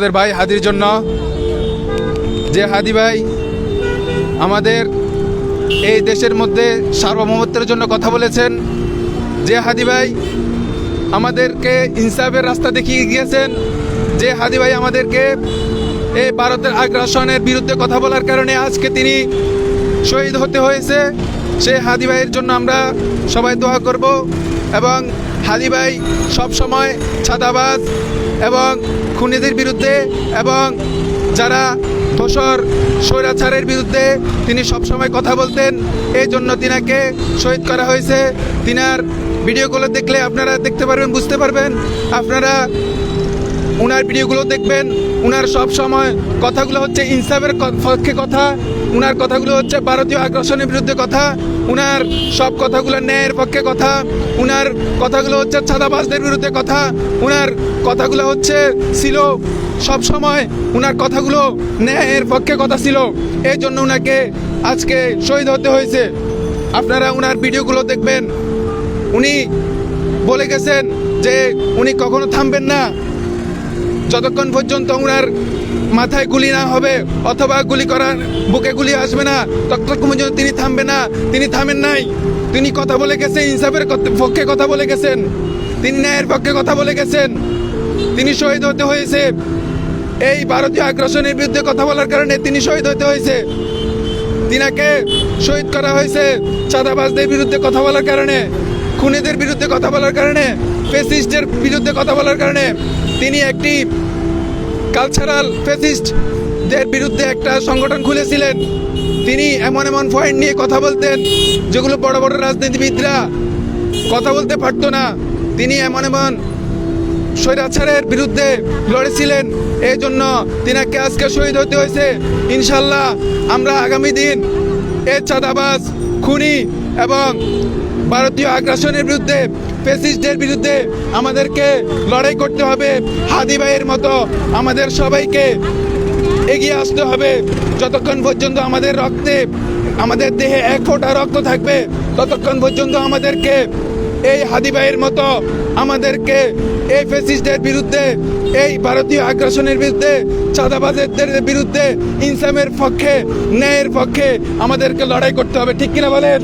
আমাদের ভাই হাদির জন্য। যে হাদি ভাই আমাদের এই দেশের মধ্যে সার্বভৌমত্বের জন্য কথা বলেছেন, যে হাদি ভাই আমাদেরকে ইনসাফের রাস্তা দেখিয়ে গিয়েছেন, যে হাদি ভাই আমাদেরকে এই ভারতের আগ্রাসনের বিরুদ্ধে কথা বলার কারণে আজকে তিনি শহীদ হতে হয়েছে, সেই হাদি ভাইয়ের জন্য আমরা সবাই দোয়া করব এবং হাদি ভাই সবসময় ছাদাবাজ এবং খুনিদের বিরুদ্ধে এবং যারা ধসর স্বৈরাচারের বিরুদ্ধে তিনি সবসময় কথা বলতেন এই জন্য তিনাকে শহীদ করা হয়েছে। তিনার ভিডিওগুলো দেখলে আপনারা দেখতে পারবেন, বুঝতে পারবেন। আপনারা উনার ভিডিওগুলো দেখবেন, উনার সব সময় কথাগুলো হচ্ছে ইনসাফের পক্ষে কথা, উনার কথাগুলো হচ্ছে ভারতীয় আগ্রাসনের বিরুদ্ধে কথা, উনার সব কথাগুলো ন্যায়ের পক্ষে কথা, উনার কথাগুলো হচ্ছে ছাদাবাজদের বিরুদ্ধে কথা, উনার কথাগুলো হচ্ছে ছিল সব সময় উনার কথাগুলো ন্যায়ের পক্ষে কথা ছিল। এই জন্য উনাকে আজকে শহীদ হতে হয়েছে। আপনারা উনার ভিডিওগুলো দেখবেন। উনি বলে গেছেন যে উনি কখনো থামবেন না। যতক্ষণ পর্যন্ত ওনার মাথায় গুলি না হবে অথবা গুলি করার বুকে গুলি আসবে না, ততক্ষণ পর্যন্ত তিনি থামবে না। তিনি থামেন নাই। তিনি কথা বলে গেছেন, ইনসাফের পক্ষে কথা বলে গেছেন। তিনি ন্যায়ের পক্ষে কথা বলে গেছেন। তিনি শহীদ হতে হয়েছে। এই ভারতীয় আগ্রাসনের বিরুদ্ধে কথা বলার কারণে তিনি শহীদ হতে হয়েছে। তিনাকে শহীদ করা হয়েছে চাঁদাবাজদের বিরুদ্ধে কথা বলার কারণে, খুনিদের বিরুদ্ধে কথা বলার কারণে ফেসিস্টদের বিরুদ্ধে কথা বলার কারণে। তিনি একটি কালচারাল ফেসিস্টদের বিরুদ্ধে একটা সংগঠন খুলেছিলেন। তিনি এমন এমন পয়েন্ট নিয়ে কথা বলতেন, যেগুলো বড় বড় রাজনীতিবিদরা কথা বলতে পারতো না। তিনি এমন এমন স্বৈরাচারের বিরুদ্ধে লড়েছিলেন এই জন্য তিনাকে আজকে শহীদ হতে হয়েছে। ইনশাল্লাহ আমরা আগামী দিন এই চাঁদাবাজ, খুনি এবং ভারতীয় আগ্রাসনের বিরুদ্ধে ফেসিস্টদের বিরুদ্ধে আমাদেরকে লড়াই করতে হবে। হাদি ভাইয়ের মতো আমাদের সবাইকে এগিয়ে আসতে হবে। যতক্ষণ পর্যন্ত আমাদের রক্তে, আমাদের দেহে এক ফোঁটা রক্ত থাকবে, ততক্ষণ পর্যন্ত আমাদেরকে এই হাদি ভাইয়ের মতো আমাদেরকে এই ফেসিস্টদের বিরুদ্ধে, এই ভারতীয় আগ্রাসনের বিরুদ্ধে চাঁদাবাজের বিরুদ্ধে, ইনসামের পক্ষে, ন্যায়ের পক্ষে আমাদেরকে লড়াই করতে হবে। ঠিক কিনা বলেন?